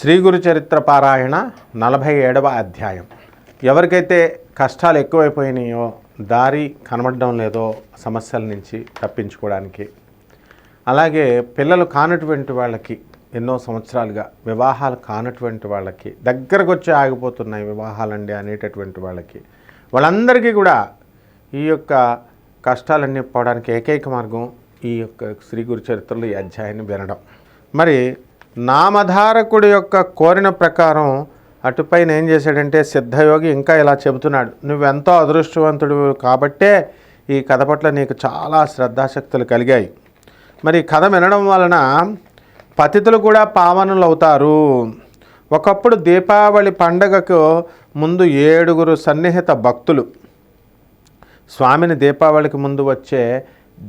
శ్రీ గురు చరిత్ర పారాయణ నలభై ఏడవ అధ్యాయం. ఎవరికైతే కష్టాలు ఎక్కువైపోయినాయో దారి కనబడడం లేదో సమస్యల నుంచి తప్పించుకోవడానికి. అలాగే పిల్లలు కానటువంటి వాళ్ళకి ఎన్నో సంవత్సరాలుగా వివాహాలు కానటువంటి వాళ్ళకి దగ్గరకు వచ్చి ఆగిపోతున్నాయి వివాహాలండి అనేటటువంటి వాళ్ళకి. వాళ్ళందరికీ కూడా ఈ యొక్క కష్టాలన్నీ పోవడానికి ఏకైక మార్గం ఈ యొక్క శ్రీ గురు చరిత్రలో ఈ అధ్యాయాన్ని వినడం. మరి నామధారకుడి యొక్క కోరిన ప్రకారం అటుపైన ఏం చేశాడంటే సిద్ధయోగి ఇంకా ఇలా చెబుతున్నాడు నువ్వెంతో అదృష్టవంతుడు కాబట్టే ఈ కథ పట్ల నీకు చాలా శ్రద్ధాశక్తులు కలిగాయి. మరి కథ వినడం వలన పతితులు కూడా పావనులు అవుతారు ఒకప్పుడు దీపావళి పండగకు ముందు ఏడుగురు సన్నిహిత భక్తులు. స్వామిని దీపావళికి ముందు వచ్చే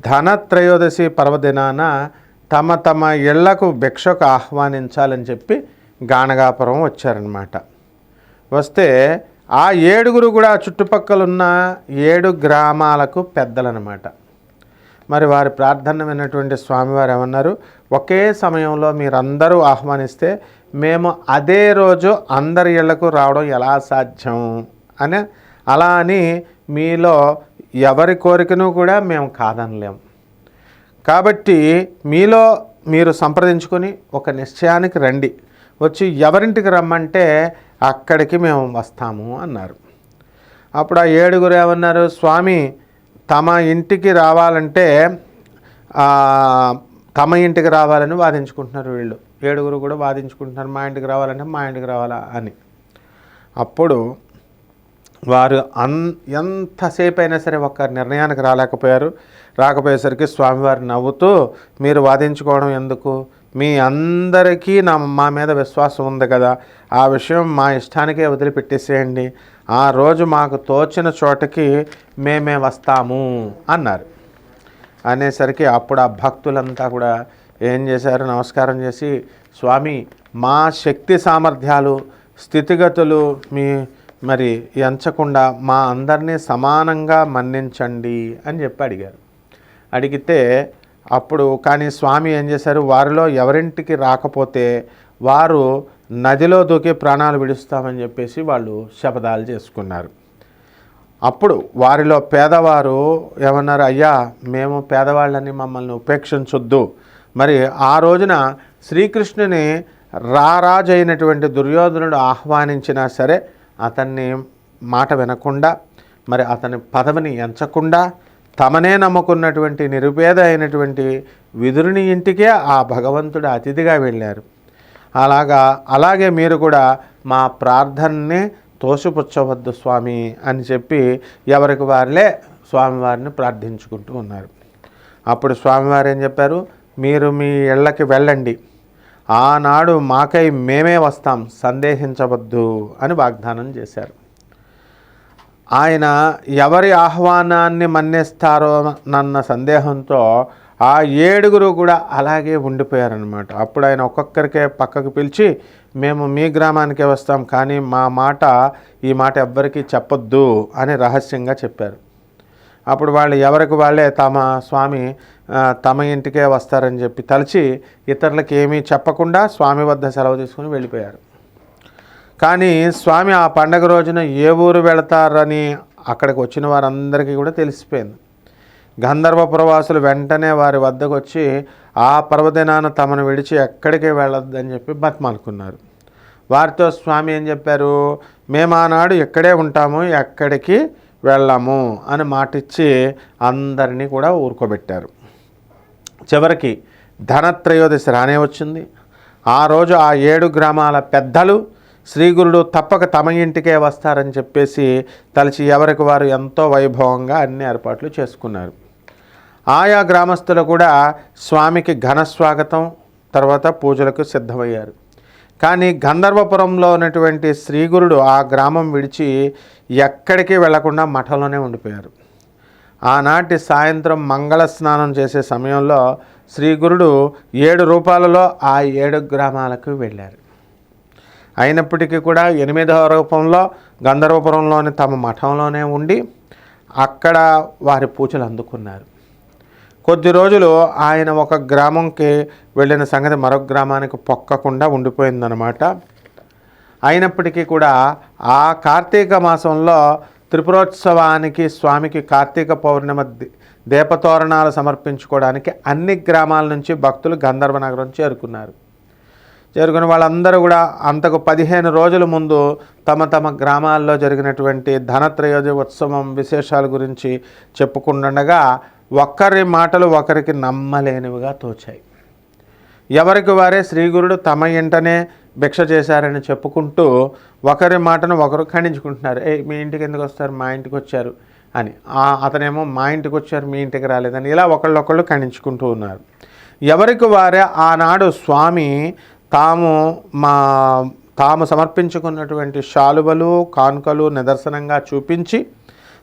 ధనత్రయోదశి పర్వదినాన తమ తమ ఇళ్ళకు భిక్షకు ఆహ్వానించాలని చెప్పి గానగాపురం వచ్చారనమాట వస్తే ఆ ఏడుగురు కూడా చుట్టుపక్కల ఉన్న ఏడు గ్రామాలకు పెద్దలనమాట మరి వారి ప్రార్థన విన్నటువంటి స్వామివారు ఏమన్నారు? ఒకే సమయంలో మీరందరూ ఆహ్వానిస్తే మేము అదే రోజు అందరి ఇళ్ళకు రావడం ఎలా సాధ్యం? అని అలా అని మీలో ఎవరి కోరికను కూడా మేము కాదనలేం. కాబట్టి మీలో మీరు సంప్రదించుకొని ఒక నిశ్చయానికి రండి. వచ్చి ఎవరింటికి రమ్మంటే అక్కడికి మేము వస్తాము అన్నారు. అప్పుడు ఆ ఏడుగురు ఏమన్నారు? స్వామి తమ ఇంటికి రావాలంటే తమ ఇంటికి రావాలని వాదించుకుంటున్నారు వీళ్ళు. ఏడుగురు కూడా వాదించుకుంటున్నారు. మా ఇంటికి రావాలంటే మా ఇంటికి రావాలా? అని. అప్పుడు వారు అన్ ఎంతసేపు అయినా సరే ఒక నిర్ణయానికి రాలేకపోయారు. రాకపోయేసరికి స్వామివారు నవ్వుతూ మీరు వాదించుకోవడం ఎందుకు? మీ అందరికీ నా మా మీద విశ్వాసం ఉంది కదా. ఆ విషయం మా ఇష్టానికే వదిలిపెట్టేసేయండి. ఆ రోజు మాకు తోచిన చోటకి మేమే వస్తాము అన్నారు. అనేసరికి అప్పుడు ఆ భక్తులంతా కూడా ఏం చేశారు? నమస్కారం చేసి స్వామి మా శక్తి సామర్థ్యాలు స్థితిగతులు మీ మరి ఎంచకుండా మా అందరినీ సమానంగా మన్నించండి అని చెప్పి అడిగారు. అడిగితే అప్పుడు కానీ స్వామి ఏం చేశారు? వారిలో ఎవరింటికి రాకపోతే వారు నదిలో దూకి ప్రాణాలు విడుస్తామని చెప్పేసి వాళ్ళు శపథాలు చేసుకున్నారు. అప్పుడు వారిలో పేదవారు ఏమన్నారు? అయ్యా మేము పేదవాళ్ళని మమ్మల్ని ఉపేక్షించొద్దు. మరి ఆ రోజున శ్రీకృష్ణుని రారాజైనటువంటి దుర్యోధనుడు ఆహ్వానించినా సరే అతన్ని మాట వినకుండా మరి అతని పదవిని ఎంచకుండా తమనే నమ్ముకున్నటువంటి నిరుపేద అయినటువంటి విదురుని ఇంటికే ఆ భగవంతుడు అతిథిగా వెళ్ళారు. అలాగా అలాగే మీరు కూడా మా ప్రార్థనని తోసిపుచ్చవద్దు స్వామి అని చెప్పి ఎవరికి వారిలే స్వామివారిని ప్రార్థించుకుంటూ ఉన్నారు. అప్పుడు స్వామివారు ఏం చెప్పారు? మీరు మీ ఇళ్ళకి వెళ్ళండి. ఆనాడు మాకై మేమే వస్తాం సందేహించవద్దు అని వాగ్దానం చేశారు. ఆయన ఎవరి ఆహ్వానాన్ని మన్నిస్తారో నన్న సందేహంతో ఆ ఏడుగురు కూడా అలాగే ఉండిపోయారనమాట అప్పుడు ఆయన ఒక్కొక్కరికే పక్కకు పిలిచి మేము మీ గ్రామానికే వస్తాం కానీ మా మాట ఈ మాట ఎవ్వరికీ చెప్పొద్దు అని రహస్యంగా చెప్పారు. అప్పుడు వాళ్ళు ఎవరికి వాళ్ళే తమ స్వామి తమ ఇంటికే వస్తారని చెప్పి తలచి ఇతరులకు ఏమీ చెప్పకుండా స్వామి వద్ద సెలవు తీసుకుని వెళ్ళిపోయారు. కానీ స్వామి ఆ పండగ రోజున ఏ ఊరు వెళతారని అక్కడికి వచ్చిన వారందరికీ కూడా తెలిసిపోయింది. గంధర్వ ప్రవాసులు వెంటనే వారి వద్దకు వచ్చి ఆ పర్వదినాన తమను విడిచి ఎక్కడికి వెళ్ళొద్దని చెప్పి బతిమాలుకున్నారు. వారితో స్వామి ఏం చెప్పారు? మేము ఆనాడు ఇక్కడే ఉంటాము ఎక్కడికి వెళ్ళాము అని మాటిచ్చి అందరినీ కూడా ఊరుకోబెట్టారు. చివరికి ధనత్రయోదశి రానే వచ్చింది. ఆ రోజు ఆ ఏడు గ్రామాల పెద్దలు శ్రీగురుడు తప్పక తమ ఇంటికే వస్తారని చెప్పేసి తలచి ఎవరికి వారు ఎంతో వైభవంగా అన్ని ఏర్పాట్లు చేసుకున్నారు. ఆయా గ్రామస్తులు కూడా స్వామికి ఘన స్వాగతం తర్వాత పూజలకు సిద్ధమయ్యారు. కానీ గంధర్వపురంలో ఉన్నటువంటి శ్రీగురుడు ఆ గ్రామం విడిచి ఎక్కడికి వెళ్ళకుండా మఠంలోనే ఉండిపోయారు. ఆనాటి సాయంత్రం మంగళ స్నానం చేసే సమయంలో శ్రీగురుడు ఏడు రూపాలలో ఆ ఏడు గ్రామాలకు వెళ్ళారు. అయినప్పటికీ కూడా ఎనిమిదవ రూపంలో గంధర్వపురంలోని తమ మఠంలోనే ఉండి అక్కడ వారి పూజలు అందుకున్నారు. కొద్ది రోజులు ఆయన ఒక గ్రామంకి వెళ్ళిన సంగతి మరొక గ్రామానికి పొక్కకుండా ఉండిపోయిందనమాట అయినప్పటికీ కూడా ఆ కార్తీక మాసంలో త్రిపురోత్సవానికి స్వామికి కార్తీక పౌర్ణిమ దీపతోరణాలు సమర్పించుకోవడానికి అన్ని గ్రామాల నుంచి భక్తులు గంధర్వ నగరం చేరుకున్నారు. చేరుకుని వాళ్ళందరూ కూడా అంతకు పదిహేను రోజుల ముందు తమ తమ గ్రామాల్లో జరిగినటువంటి ధనత్రయోజ ఉత్సవం విశేషాల గురించి చెప్పుకుంటుండగా ఒక్కరి మాటలు ఒకరికి నమ్మలేనివిగా తోచాయి. ఎవరికి వారే శ్రీగురుడు తమ ఇంటనే భిక్ష చేశారని చెప్పుకుంటూ ఒకరి మాటను ఒకరు ఖండించుకుంటున్నారు. ఏ మీ ఇంటికి ఎందుకు వస్తారు? మా ఇంటికి వచ్చారు అని. అతనేమో మా ఇంటికి వచ్చారు మీ ఇంటికి రాలేదని ఇలా ఒకళ్ళొకళ్ళు ఖండించుకుంటూ ఉన్నారు. ఎవరికి వారే ఆనాడు స్వామి తాము మా తాము సమర్పించుకున్నటువంటి శాలువలు కానుకలు నిదర్శనంగా చూపించి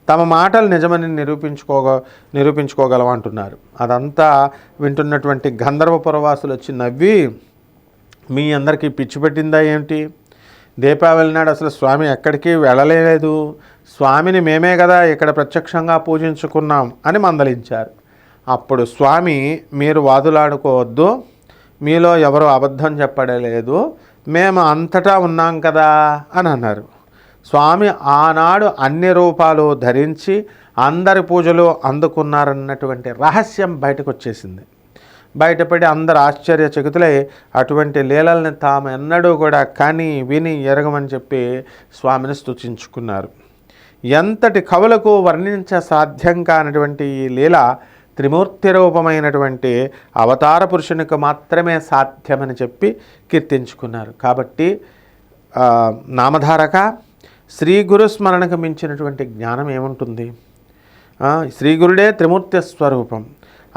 తమ మాటలు నిజమని నిరూపించుకోగ నిరూపించుకోగలం అంటున్నారు అదంతా వింటున్నటువంటి గంధర్వ పురవాసులు వచ్చి నవ్వి మీ అందరికీ పిచ్చి పెట్టిందా ఏమిటి దీపావళి నాడు అసలు స్వామి ఎక్కడికి వెళ్ళలేదు. స్వామిని మేమే కదా ఇక్కడ ప్రత్యక్షంగా పూజించుకున్నాం అని మందలించారు. అప్పుడు స్వామి మీరు వాదులాడుకోవద్దు. మీలో ఎవరు అబద్ధం చెప్పడలేదు. మేము అంతటా ఉన్నాం కదా అని అన్నారు. స్వామి ఆనాడు అన్ని రూపాలు ధరించి అందరి పూజలు అందుకున్నారన్నటువంటి రహస్యం బయటకు వచ్చేసింది. బయటపడి అందరు ఆశ్చర్యచకితులై అటువంటి లీలల్ని తాము ఎన్నడూ కూడా కని విని ఎరగమని చెప్పి స్వామిని స్తుతించుకున్నారు. ఎంతటి కవులకు వర్ణించ సాధ్యం కానటువంటి ఈ లీల త్రిమూర్తి రూపమైనటువంటి అవతార పురుషునికి మాత్రమే సాధ్యమని చెప్పి కీర్తించుకున్నారు. కాబట్టి నామధారక శ్రీ గురు స్మరణకు మించినటువంటి జ్ఞానం ఏముంటుంది? శ్రీగురుడే శ్రీ గురుడే త్రిమూర్తి స్వరూపం.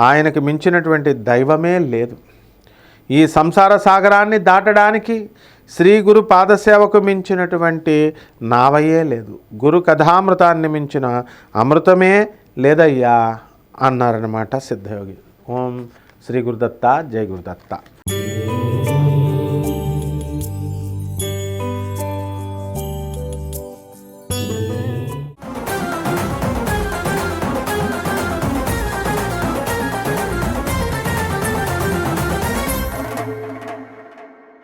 ఆయనకు మించినటువంటి దైవమే లేదు. ఈ సంసార సాగరాన్ని దాటడానికి శ్రీ గురు పాదసేవకు మించినటువంటి నావయే లేదు. గురు కథామృతాన్ని మించిన అమృతమే లేదయ్యా అన్నారనమాట సిద్ధయోగి. ఓం శ్రీ గురుదత్త జై గురుదత్త.